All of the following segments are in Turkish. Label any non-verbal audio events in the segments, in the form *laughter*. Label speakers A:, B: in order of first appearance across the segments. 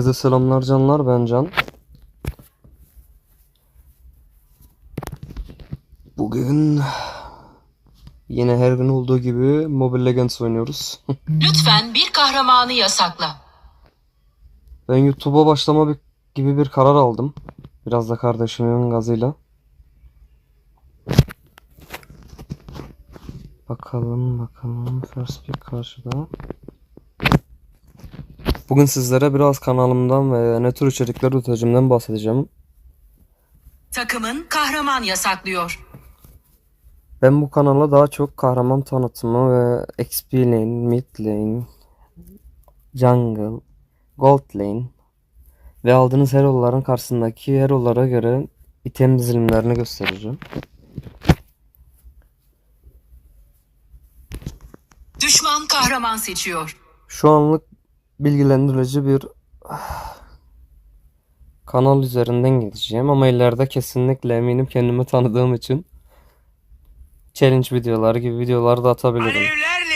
A: Herkese selamlar canlar ben Can. Bugün yine her gün olduğu gibi Mobile Legends oynuyoruz. *laughs*
B: Lütfen bir kahramanı yasakla.
A: Ben YouTube'a başlama gibi bir karar aldım. Biraz da kardeşimin gazıyla. Bakalım bakalım First Pick karşıda. Bugün sizlere biraz kanalımdan ve ne tür içerikler üreteceğimden bahsedeceğim.
B: Takımın kahraman yasaklıyor.
A: Ben bu kanala daha çok kahraman tanıtımı ve XP lane, mid lane, jungle, gold lane ve aldığınız hero'ların karşısındaki hero'lara göre item dizilimlerini göstereceğim.
B: Düşman kahraman seçiyor.
A: Şu anlık bilgilendirici bir *sighs* kanal üzerinden gideceğim ama ileride kesinlikle eminim kendimi tanıdığım için challenge videoları gibi videolar da atabilirim.
C: Alevlerle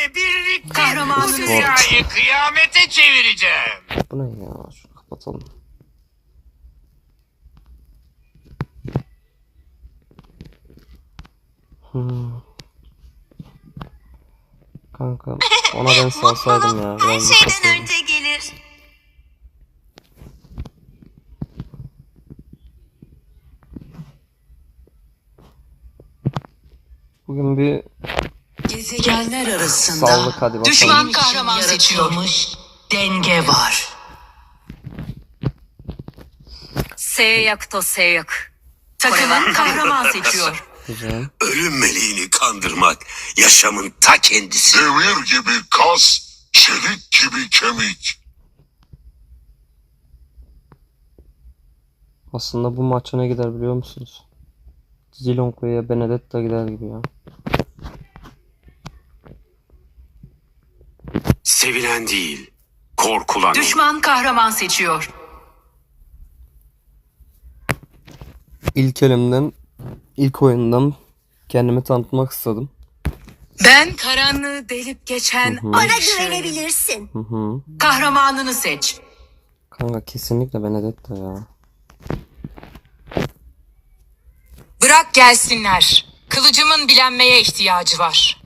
C: bu
B: seç.
C: dünyayı kıyamete çevireceğim.
A: Bu ne ya? Şunu kapatalım. Hmm. Kanka ona ben *laughs* salsaydım ya.
D: her şeyden önce gelir.
A: Bugün bir
B: Gezegenler arasında
A: Sağlık hadi bakalım.
B: düşman kahraman seçiyor. Denge var. Seyak to seyak. Takımın kahraman seçiyor. *laughs*
A: güzel.
E: Ölüm meleğini kandırmak yaşamın ta kendisi.
F: Demir gibi kas, çelik gibi kemik.
A: Aslında bu maça ne gider biliyor musunuz? Zilongwe'ye Benedetta gider gibi ya.
E: Sevilen değil, korkulan.
B: Düşman kahraman seçiyor.
A: İlk elimden, ilk oyundan kendimi tanıtmak istedim.
B: Ben karanlığı delip geçen
A: Hı hı.
D: Bana güvenebilirsin.
A: Hı hı.
B: Kahramanını seç.
A: Kanka kesinlikle Benedetta ya.
B: Bırak gelsinler. Kılıcımın bilenmeye ihtiyacı var.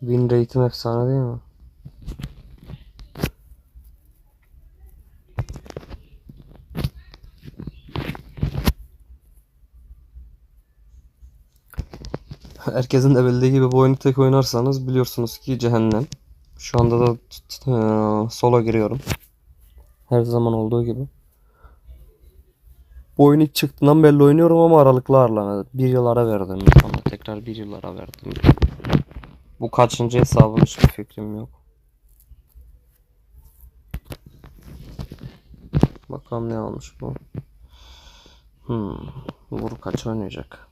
A: Win rate'im efsane değil mi? *laughs* Herkesin de bildiği gibi bu oyunu tek oynarsanız biliyorsunuz ki cehennem. Şu anda da eee, sola giriyorum. Her zaman olduğu gibi. Bu oyun ilk çıktığından belli oynuyorum ama aralıklı. Bir yıl ara verdim. Sonra tekrar bir yıl ara verdim. Bu kaçıncı hesabım hiçbir fikrim yok. Bakalım ne almış bu. Hmm. Vur kaç oynayacak?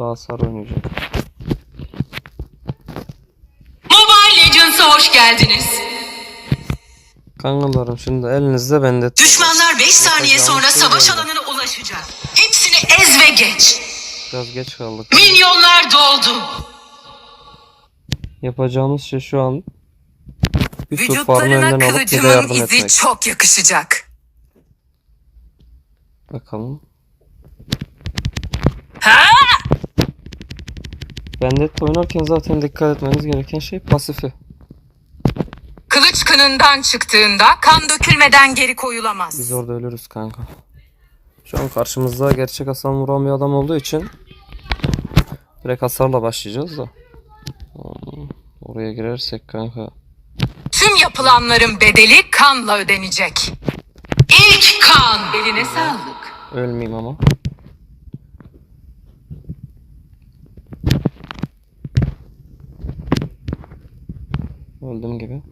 A: Bu da hasar oynayacak.
B: Mobile Legends'a hoş geldiniz.
A: Kankalarım şimdi elinizde bende.
B: Düşmanlar 5 saniye sonra
A: şey
B: savaş
A: belli.
B: alanına ulaşacak. Hepsini ez ve geç.
A: Biraz geç kaldık.
B: Minyonlar doldu.
A: Yapacağımız şey şu an bir önden alıp bir de yardım
B: izi
A: etmek.
B: çok yakışacak.
A: Bakalım.
B: Ha?
A: Bandit oynarken zaten dikkat etmeniz gereken şey pasifi.
B: Kılıç kınından çıktığında kan dökülmeden geri koyulamaz.
A: Biz orada ölürüz kanka. Şu an karşımızda gerçek hasar vuran bir adam olduğu için direkt hasarla başlayacağız da. Hmm, Oraya girersek kanka.
B: Tüm yapılanların bedeli kanla ödenecek. İlk kan. Eline sağlık.
A: Ölmeyeyim ama. Öldüm gibi.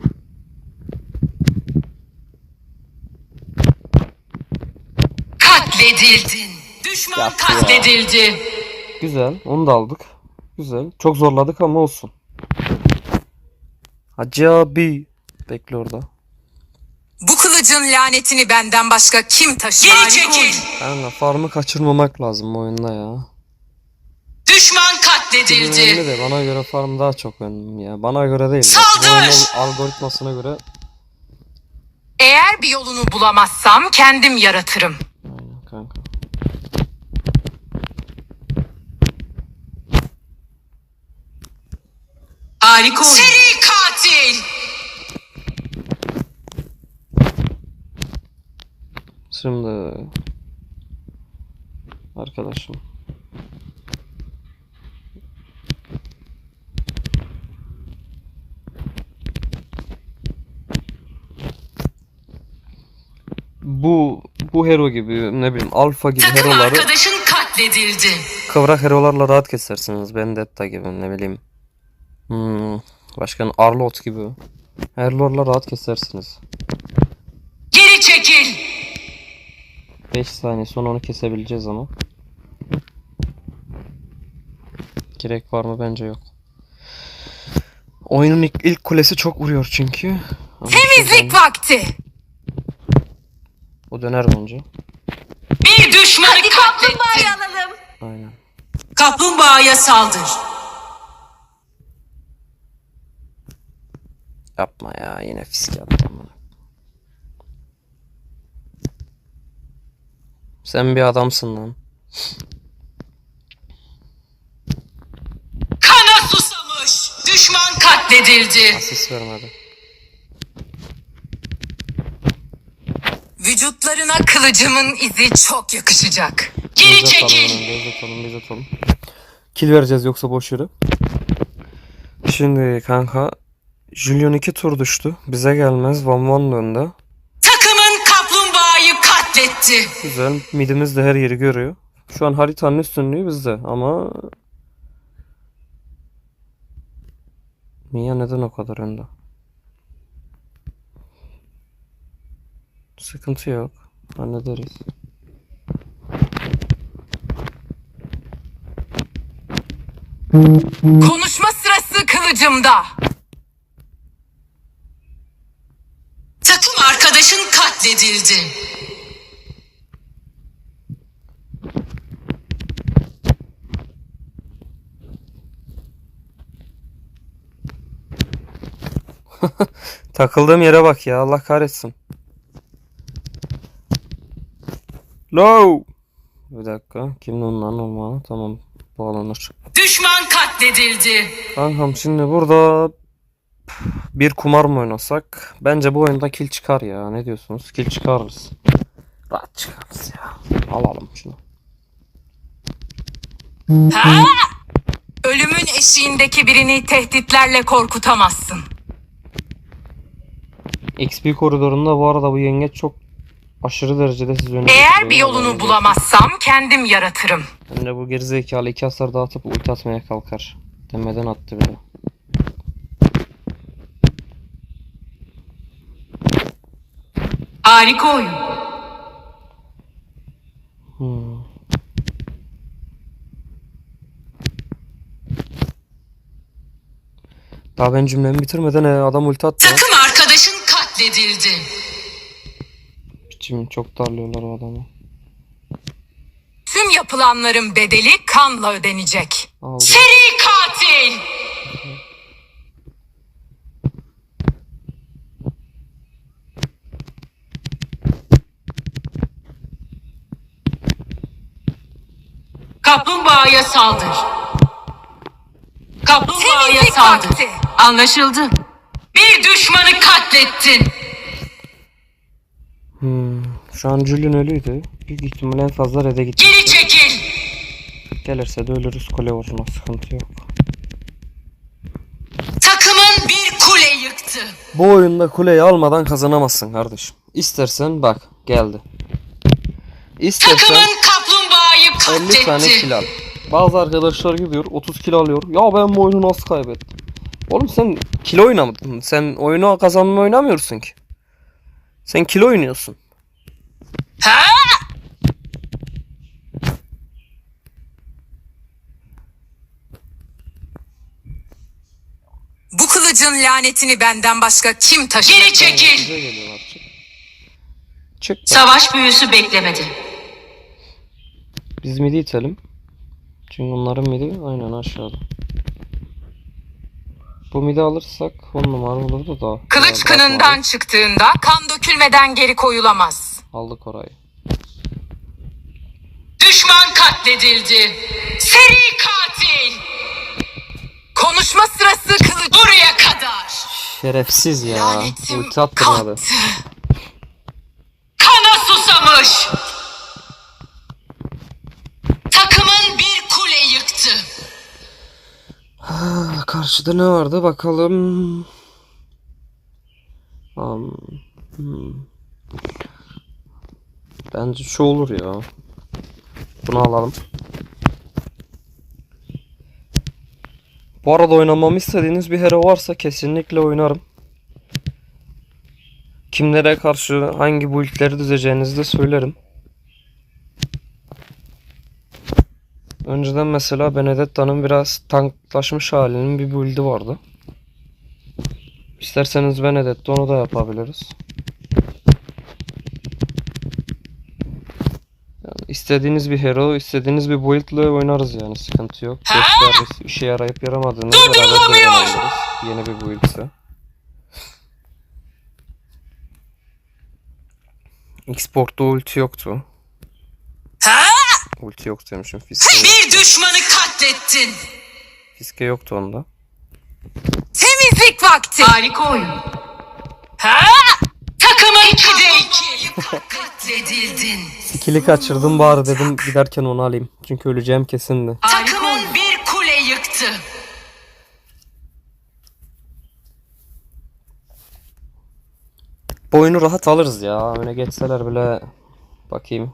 B: Katledildin. Düşman
A: Yaptı ya.
B: katledildi.
A: Güzel. Onu da aldık. Güzel. Çok zorladık ama olsun. Hacı abi. Bekle orada.
B: Bu kılıcın lanetini benden başka kim taşır? Geri çekil.
A: Kanka farmı kaçırmamak lazım bu oyunda ya.
B: Düşman katledildi.
A: de bana göre farm daha çok önemli ya. Bana göre değil.
B: Saldır!
A: Bu oyunun algoritmasına göre
B: Eğer bir yolunu bulamazsam kendim yaratırım.
A: Aynen kanka.
B: Harika oyun. Seri katil.
A: Şimdi arkadaşım bu bu hero gibi ne bileyim alfa gibi
B: Takım
A: heroları
B: arkadaşın katledildi.
A: kıvrak herolarla rahat kesersiniz. Vendetta gibi ne bileyim. Hmm, başka Arlot gibi. Herolarla rahat kesersiniz.
B: Geri çekil.
A: 5 saniye sonra onu kesebileceğiz ama. Gerek var mı? Bence yok. Oyunun ilk, ilk kulesi çok vuruyor çünkü. Ama
B: Temizlik
A: şuradan-
B: vakti.
A: Döner bence.
B: Bir düşmanı katletti.
A: Aynen.
B: Kaplumbağaya saldır.
A: Yapma ya yine fiske attım. bunu. Sen bir adamsın lan.
B: Kana susamış. Düşman katledildi.
A: Asist vermedi.
B: Vücutlarına kılıcımın izi çok yakışacak. Geri
A: atalım
B: çekil.
A: biz atalım, biz atalım. Kill vereceğiz yoksa boş yere. Şimdi kanka Julian 2 tur düştü. Bize gelmez. Van Van döndü.
B: Takımın kaplumbağayı katletti.
A: Güzel. Midimiz de her yeri görüyor. Şu an haritanın üstünlüğü bizde ama Mia neden o kadar önde? Sıkıntı yok. Hallederiz.
B: Konuşma sırası kılıcımda. Takım arkadaşın katledildi. *laughs*
A: Takıldığım yere bak ya. Allah kahretsin. Low. Bir dakika. Kimin ondan olmalı? Tamam. Bağlanır.
B: Düşman katledildi.
A: Kankam şimdi burada bir kumar mı oynasak? Bence bu oyunda kill çıkar ya. Ne diyorsunuz? Kill çıkarırız. Rahat çıkarırız ya. Alalım şunu.
B: Ha? Ölümün eşiğindeki birini tehditlerle korkutamazsın.
A: XP koridorunda bu arada bu yengeç çok aşırı derecede sizi öne
B: Eğer bir yolunu bulamazsam kendim yaratırım.
A: Hem de bu gerizekalı iki hasar dağıtıp ulti atmaya kalkar. Demeden attı bile.
B: Harika oyun.
A: Hmm. Daha ben cümlemi bitirmeden e, adam ulti attı.
B: Takım arkadaşın katledildi.
A: Biçim çok darlıyorlar o adamı.
B: Tüm yapılanların bedeli kanla ödenecek.
A: Aldı.
B: Seri katil. Kaplumbağaya saldır. Kaplumbağaya saldır. Anlaşıldı. Bir düşmanı katlettin.
A: Hmm. Şu an Julian ölüydü. Büyük ihtimal en fazla red'e gitti.
B: Geri çekil.
A: Gelirse de ölürüz kule vurma sıkıntı yok.
B: Takımın bir kule yıktı.
A: Bu oyunda kuleyi almadan kazanamazsın kardeşim. İstersen bak geldi. İstersen
B: Takımın kaplumbağayı
A: 50 tane
B: katletti.
A: kill al. Bazı arkadaşlar gidiyor 30 kill alıyor. Ya ben bu oyunu nasıl kaybettim? Oğlum sen kill oynamadın. Sen oyunu kazanmayı oynamıyorsun ki. Sen kill oynuyorsun.
B: Ha? Bu kılıcın lanetini benden başka kim taşır? Geri çekil.
A: Çık.
B: Savaş büyüsü beklemedi.
A: Biz midi itelim. Çünkü onların midi aynen aşağıda. Bu midi alırsak 10 numara olurdu da.
B: Kılıç
A: Ya,
B: kınından çıktığında kan dökülmeden geri koyulamaz.
A: Aldık orayı.
B: Düşman katledildi. Seri katil. Konuşma sırası kılıç. Buraya kadar.
A: Şerefsiz ya.
B: Lanetim
A: Ulti attırmadı.
B: kalktı. Kana susamış. Takımın bir kule yıktı.
A: Ah, Karşıda ne vardı bakalım. Um, hmm. Bence şu olur ya. Bunu alalım. Bu arada oynamamı istediğiniz bir hero varsa kesinlikle oynarım. Kimlere karşı hangi build'leri düzeceğinizi de söylerim. Önceden mesela Benedetta'nın biraz tanklaşmış halinin bir build'i vardı. İsterseniz Benedetta onu da yapabiliriz. İstediğiniz bir hero, istediğiniz bir build'le oynarız yani sıkıntı yok. Gösteririz işe yarayıp yaramadığını beraber değerlendiririz. Yeni bir build ise. Xport'ta ulti yoktu. Ulti yok demişim. Fiske,
B: Bir düşmanı katlettin.
A: fiske yoktu onda.
B: Temizlik vakti. Harika oyun. Ha? Takımın 2'de 2. Katledildin.
A: Skill'i kaçırdım bari dedim giderken onu alayım. Çünkü öleceğim kesindi.
B: Takımın bir kule yıktı.
A: Bu oyunu rahat alırız ya. Öne geçseler bile bakayım.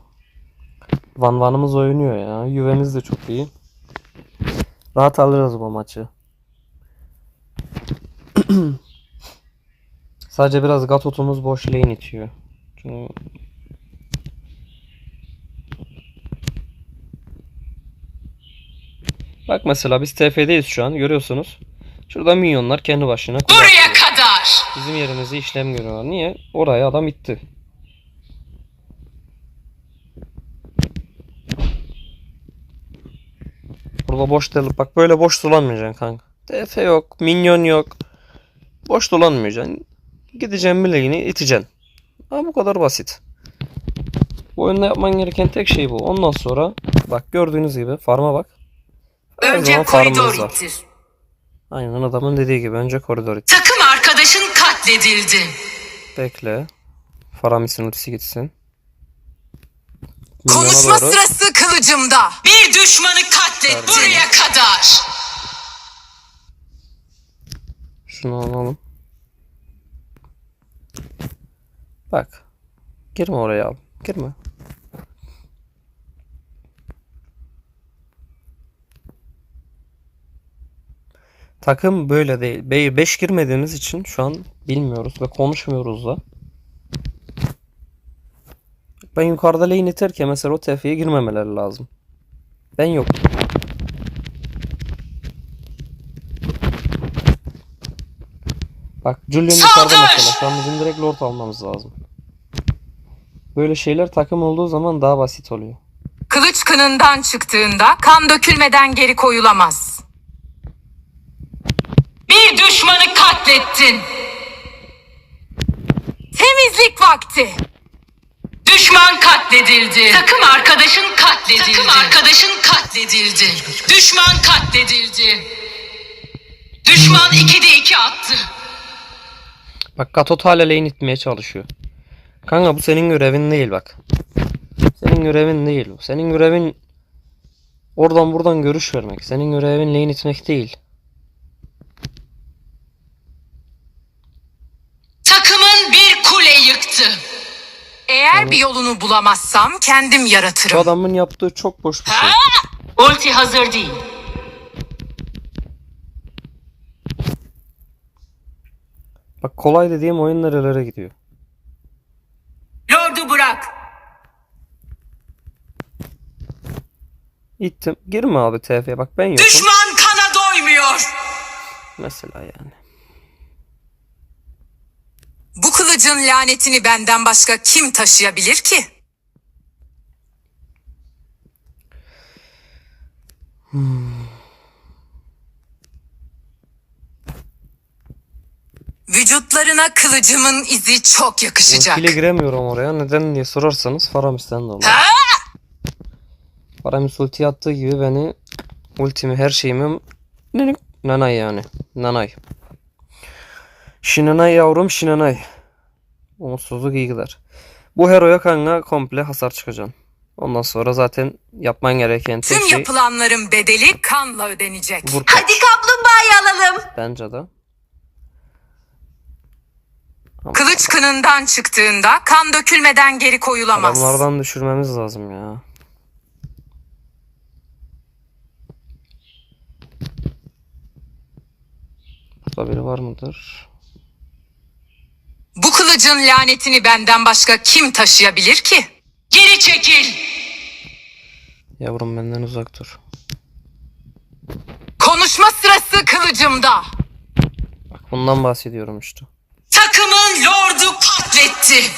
A: Van Van'ımız oynuyor ya. Yüvemiz de çok iyi. Rahat alırız bu maçı. *clears throat* Sadece biraz Gatot'umuz boş lane itiyor. Çünkü Bak mesela biz TF'deyiz şu an görüyorsunuz. Şurada minyonlar kendi başına
B: Buraya kadar.
A: Bizim yerimize işlem görüyorlar. Niye? Oraya adam itti. Burada boş delik. Bak böyle boş dolanmayacaksın kanka. TF yok. Minyon yok. Boş dolanmayacaksın. Gideceksin bileğini iteceksin. Ha bu kadar basit. Bu oyunda yapman gereken tek şey bu. Ondan sonra bak gördüğünüz gibi farma bak. Her
B: Önce koridor ittir.
A: Aynen adamın dediği gibi önce koridor it.
B: Takım arkadaşın katledildi.
A: Bekle. Faramis'in ultisi gitsin.
B: Konuşma
A: doğru.
B: sırası kılıcımda. Bir düşmanı katlet. Buraya kadar.
A: Şunu alalım. Bak. Girme oraya abi. Girme. Takım böyle değil. 5 girmediğimiz için şu an bilmiyoruz ve konuşmuyoruz da. Ben yukarıda lane iterken mesela o TF'ye girmemeleri lazım. Ben yok. Bak Julian yukarıda mesela. Şu an bizim direkt lord almamız lazım. Böyle şeyler takım olduğu zaman daha basit oluyor.
B: Kılıç kınından çıktığında kan dökülmeden geri koyulamaz. Bir düşmanı katlettin. Temizlik vakti. Düşman katledildi. Takım arkadaşın katledildi. Takım arkadaşın katledildi. Düşman katledildi. Düşman 2'de 2 attı.
A: Bak Gatot hala lane itmeye çalışıyor. Kanka bu senin görevin değil bak. Senin görevin değil bu. Senin görevin oradan buradan görüş vermek. Senin görevin lane itmek değil.
B: Takımın bir kule yıktı. Eğer bir yolunu bulamazsam kendim
A: Bu
B: yaratırım.
A: adamın yaptığı çok boş bir şey.
B: Ulti hazır değil.
A: Bak kolay dediğim oyun nerelere gidiyor.
B: Bırak.
A: İttim. Girme abi TF'ye bak ben yokum.
B: Düşman kana doymuyor.
A: Mesela yani.
B: Bu kılıcın lanetini benden başka kim taşıyabilir ki? Vücutlarına kılıcımın izi çok yakışacak.
A: Ultiyle giremiyorum oraya. Neden diye sorarsanız Faramis'ten dolayı. Faramis ulti attığı gibi beni ultimi her şeyimi nanay yani. Nanay. Şinanay yavrum şinanay. Umutsuzluk iyi gider. Bu heroya kanka komple hasar çıkacaksın. Ondan sonra zaten yapman gereken tek
B: Tüm
A: şey
B: yapılanların bedeli kanla ödenecek.
A: vur.
D: Hadi kaplumbağayı alalım.
A: Bence de.
B: Kılıç kınından çıktığında kan dökülmeden geri koyulamaz.
A: Adamlardan düşürmemiz lazım ya. Burada biri var mıdır?
B: Bu kılıcın lanetini benden başka kim taşıyabilir ki? Geri çekil.
A: Yavrum benden uzak dur.
B: Konuşma sırası kılıcımda.
A: Bak bundan bahsediyorum işte.
B: Takımın lordu katletti.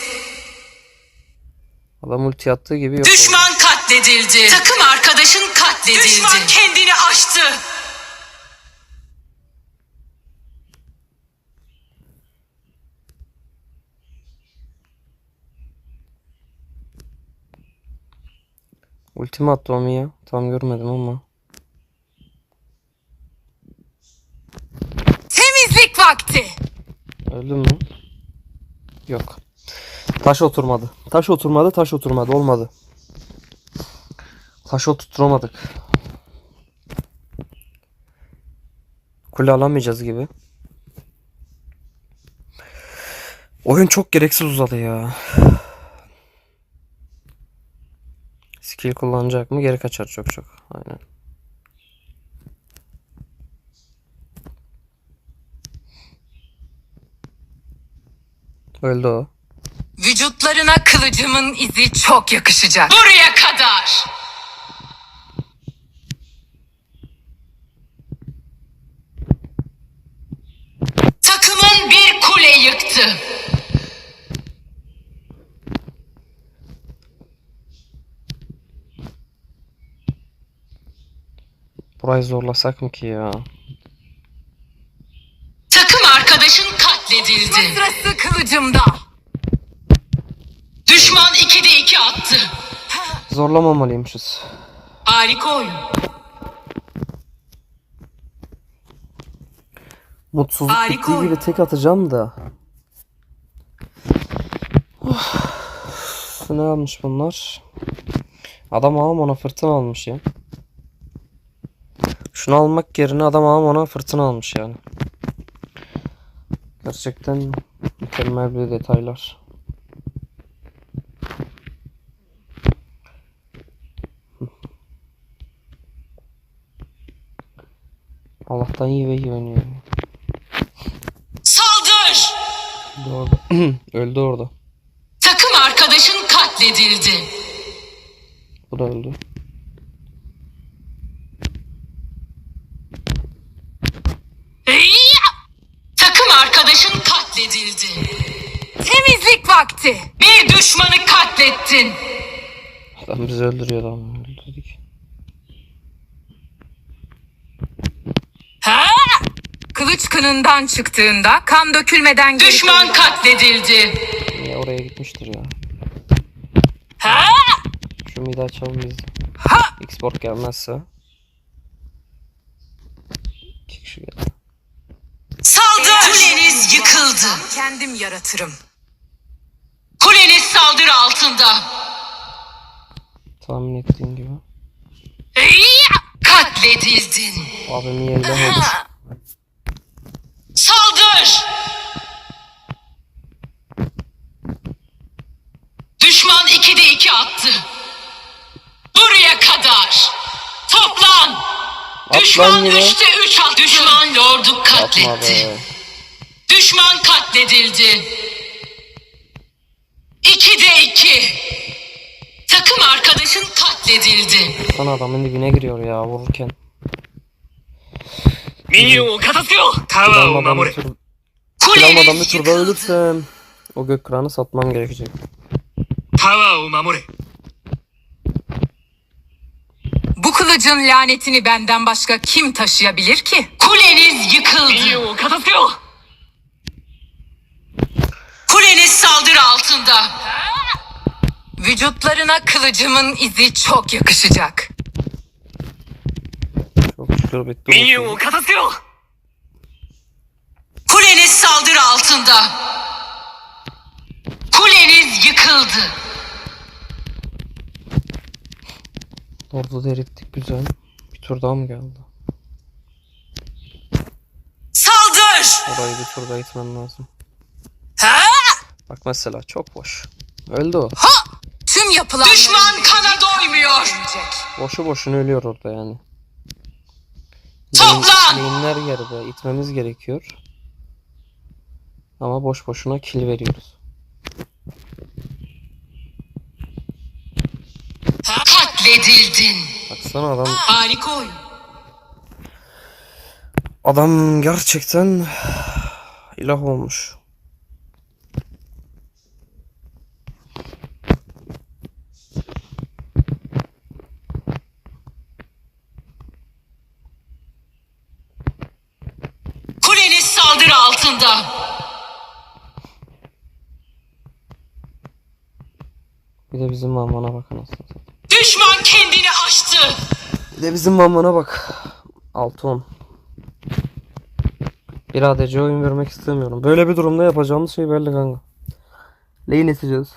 A: Adam ulti attığı gibi yok. oldu.
B: Düşman katledildi. Takım arkadaşın katledildi. Düşman kendini aştı.
A: Ultimi attı o ya? Tam görmedim ama.
B: Temizlik vakti.
A: Öldü mü? Yok. Taş oturmadı. Taş oturmadı, taş oturmadı. Olmadı. Taş oturtturamadık. Kule alamayacağız gibi. Oyun çok gereksiz uzadı ya. Skill kullanacak mı? Geri kaçar çok çok. Aynen. Öldü o.
B: Vücutlarına kılıcımın izi çok yakışacak. Buraya kadar. Takımın bir kule yıktı.
A: Burayı zorlasak mı ki ya?
B: Takım arkadaşın katledildi. Sırası kılıcımda. Düşman 2'de 2 attı.
A: Zorlamamalıymışız.
B: Harika oyun.
A: Mutsuzluk
B: Harika
A: bittiği
B: oyun.
A: gibi tek atacağım da. Of. ne almış bunlar? Adam ağam ona fırtına almış ya. Şunu almak yerine adam ağam ona fırtına almış yani. Gerçekten mükemmel bir detaylar. Allah'tan iyi ve iyi oynuyor.
B: Saldır!
A: Öldü *clears throat* orada. öldü orada.
B: Takım arkadaşın katledildi.
A: Bu da öldü.
B: Heyya! Arkadaşın katledildi. Temizlik vakti. Bir düşmanı katlettin.
A: Adam bizi öldürüyor adam. Öldürdük.
B: Ha? Kılıç kınından çıktığında kan dökülmeden Düşman katledildi.
A: Ya oraya gitmiştir ya.
B: Ha?
A: Şu midi açalım biz.
B: Ha?
A: Export gelmezse. İki kişi geldi.
B: Saldır! Kuleniz yıkıldı. Kendim yaratırım. Kuleniz saldırı altında.
A: Tahmin ettiğim gibi.
B: Katledildin.
A: Abimin yerine olmuş.
B: Saldır! Düşman 2'de 2 attı. Buraya kadar. Toplan.
A: At
B: Düşman
A: lan yine.
B: 3'te 3 attı. Düşman lordu
A: Yapma
B: katletti.
A: be.
B: Düşman katledildi. 2'de 2. Takım arkadaşın katledildi.
A: Sana adamın dibine giriyor ya vururken.
C: ミニオンを勝たせようタワーを
A: Almadan
C: 守
A: bir
C: れ
A: tur, almadan bir
B: Kuleniz
A: turda
B: yıkıldı.
A: ölürsem o gök kıranı satmam gerekecek.
C: タワーを守れ
B: bu kılıcın lanetini benden başka kim taşıyabilir ki? Kuleniz yıkıldı. Kuleniz saldırı altında. Vücutlarına kılıcımın izi çok yakışacak.
A: Çok şükür bitti.
B: Kuleniz saldırı altında. Kuleniz yıkıldı.
A: Orada da erittik güzel. Bir tur daha mı geldi?
B: Saldır!
A: Orayı bir tur daha gitmen lazım.
B: Ha!
A: Bak mesela çok boş. Öldü o.
B: Tüm yapılan Düşman kana doymuyor.
A: Boşu boşuna ölüyor orada yani.
B: Toplan!
A: Lane'ler geride. itmemiz gerekiyor. Ama boş boşuna kill veriyoruz.
B: Katledildin.
A: Baksana adam
B: Harika oyun.
A: adam gerçekten ilah olmuş.
B: Kuleniz saldırı altında.
A: Bir de bizim mamana bak anasını satayım.
B: Düşman kendini açtı.
A: Bir de bizim mamana bak. 6-10. Bir ADC oyun vermek istemiyorum. Böyle bir durumda yapacağımız şey belli kanka. Lane iteceğiz.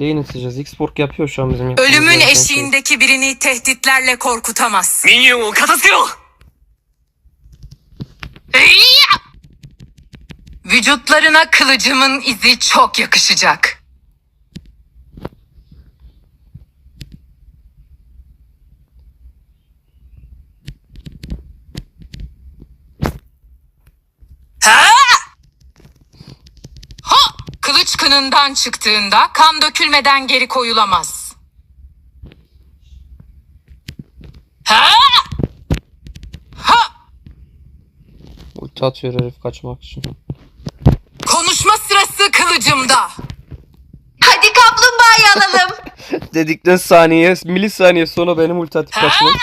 A: Lane iteceğiz. Xport yapıyor şu an bizim
B: Ölümün
A: yaptığımız
B: eşiğindeki birini tehditlerle
C: korkutamaz. Minyon o
B: katasıyor. Vücutlarına kılıcımın izi çok yakışacak. Kılıç kınından çıktığında kan dökülmeden geri koyulamaz. Ha! Ha!
A: Ulti atıyor herif kaçmak için.
B: Konuşma sırası kılıcımda.
D: Hadi kaplumbağayı alalım. *laughs*
A: Dedikten saniye, milisaniye sonra benim ulti atıp kaçmak.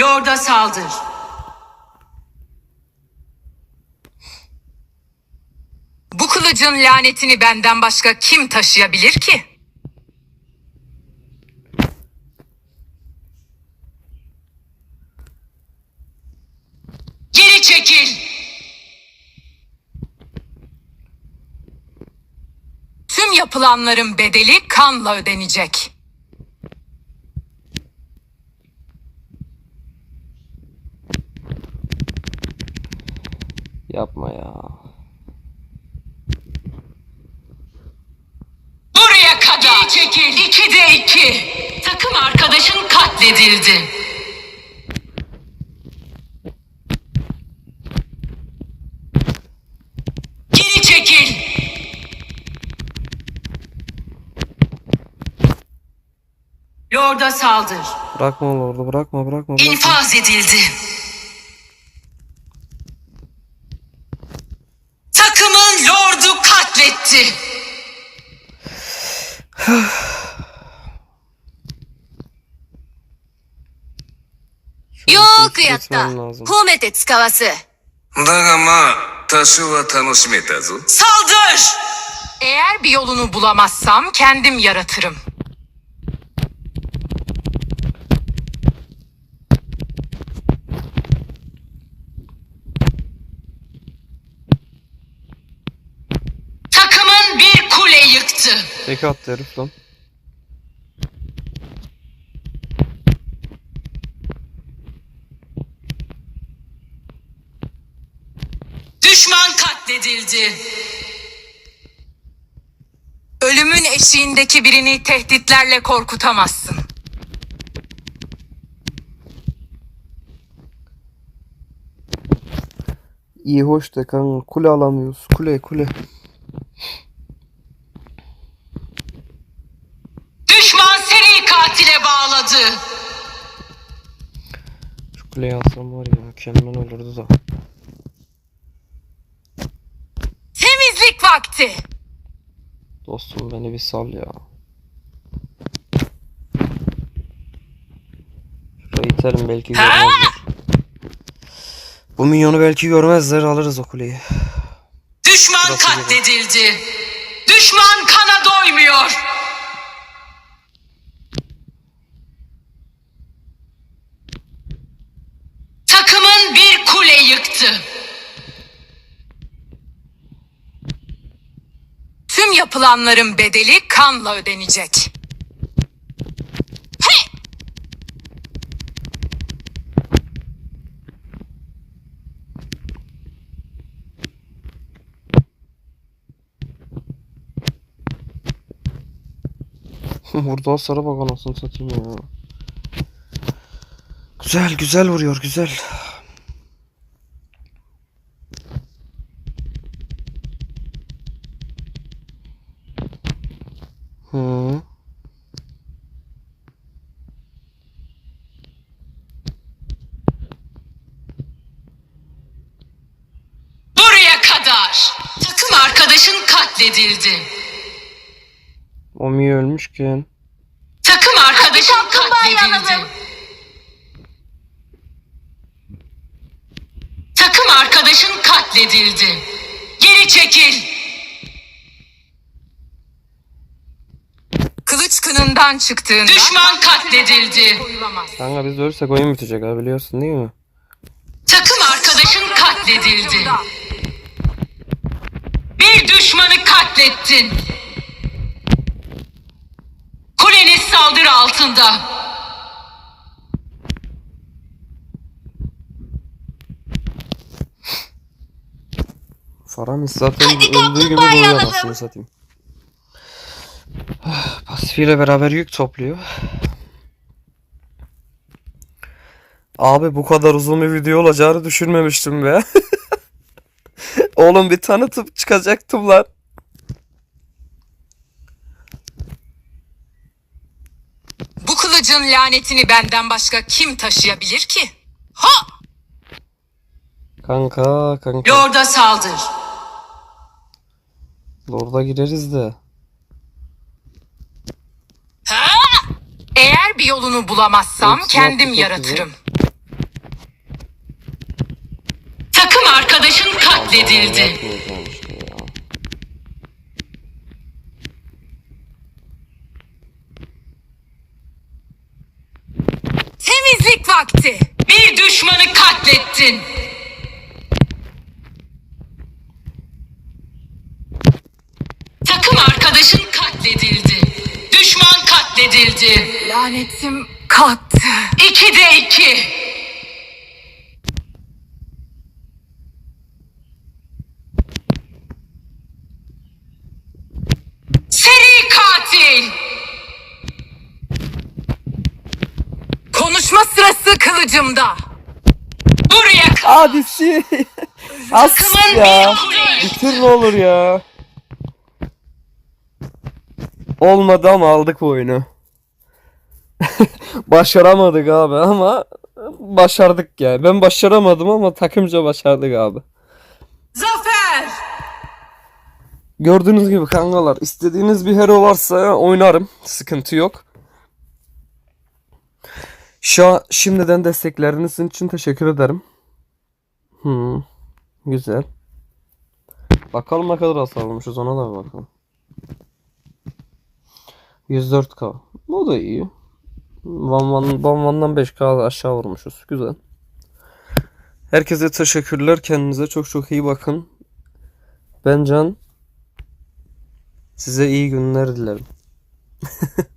B: Lord'a saldır. Kılıcın lanetini benden başka kim taşıyabilir ki? Geri çekil. Tüm yapılanların bedeli kanla ödenecek.
A: Yapma ya.
B: Buraya kadar. Geri çekil. İki de iki. Takım arkadaşın katledildi. Geri çekil. Lord'a saldır.
A: Bırakma orada bırakma bırakma bırakma.
B: İnfaz edildi. Takımın Lord'u katletti.
D: よーくやった。
A: Kesmem lazım.
D: 褒めて使わす。
E: だがまあ、多少は楽しめたぞ。
B: Saldır! Eğer bir yolunu bulamazsam kendim yaratırım. Takımın bir kule yıktı.
A: Tek attı herif lan.
B: Katledildi. Ölümün eşiğindeki birini tehditlerle korkutamazsın.
A: İyi hoş da kanka kule alamıyoruz. Kule kule.
B: Düşman seri katile bağladı.
A: Şu kuleyi alsam var ya mükemmel olurdu da.
B: Temizlik vakti.
A: Dostum beni bir sal ya. Şurayı iterim belki görmezler. Bu minyonu belki görmezler alırız o kuleyi.
B: Düşman
A: Burası gibi.
B: katledildi. Düşman kana doymuyor. Takımın bir kule yıktı. Tüm yapılanların bedeli kanla ödenecek. *laughs*
A: Burada hasara bak anasını satayım ya. Güzel güzel vuruyor güzel. Hı.
B: Buraya kadar. Takım arkadaşın katledildi.
A: O mi ölmüşken.
B: Takım arkadaşın
D: kaplumbağayı
B: katledildi. Takım arkadaşın katledildi. Geri çekil. Kılıç kınından çıktığında düşman katledildi.
A: Kanka biz ölürsek oyun bitecek ha biliyorsun değil mi?
B: Takım arkadaşın katledildi. Düşmanı katlettin. Kuleniz saldırı altında.
A: Faramis zaten
D: Hadi
A: öldüğü gibi
D: alalım.
A: anasını satayım. Pasifiyle beraber yük topluyor. Abi bu kadar uzun bir video olacağını düşünmemiştim be. *laughs* *laughs* Oğlum bir tanıtıp çıkacaktım lan.
B: Bu kılıcın lanetini benden başka kim taşıyabilir ki? Ha!
A: Kanka kanka.
B: Lord'a saldır.
A: Lord'a gireriz de.
B: Ha! Eğer bir yolunu bulamazsam
A: Ulti
B: kendim
A: yaptı, çok
B: yaratırım. Takım arkadaşın katledildi. Temizlik vakti. Bir düşmanı katlettin. Takım arkadaşın katledildi. Düşman katledildi. Lanetim kalktı. İki de iki. Seri katil. Konuşma sırası kılıcımda. Buraya kadar.
A: Abisi. As
B: Takımın
A: ya.
B: bir
A: ne olur ya. Olmadı ama aldık bu oyunu. *laughs* Başaramadık abi ama başardık ya. Ben başaramadım ama takımca başardık abi.
B: Zafer.
A: Gördüğünüz gibi kankalar istediğiniz bir hero varsa oynarım. Sıkıntı yok. Şu an şimdiden destekleriniz için teşekkür ederim. Hmm, güzel. Bakalım ne kadar hasar almışız ona da bakalım. 104k. Bu da iyi. Van Van, Van Van'dan 5k aşağı vurmuşuz. Güzel. Herkese teşekkürler. Kendinize çok çok iyi bakın. Ben Can. Size iyi günler dilerim. *laughs*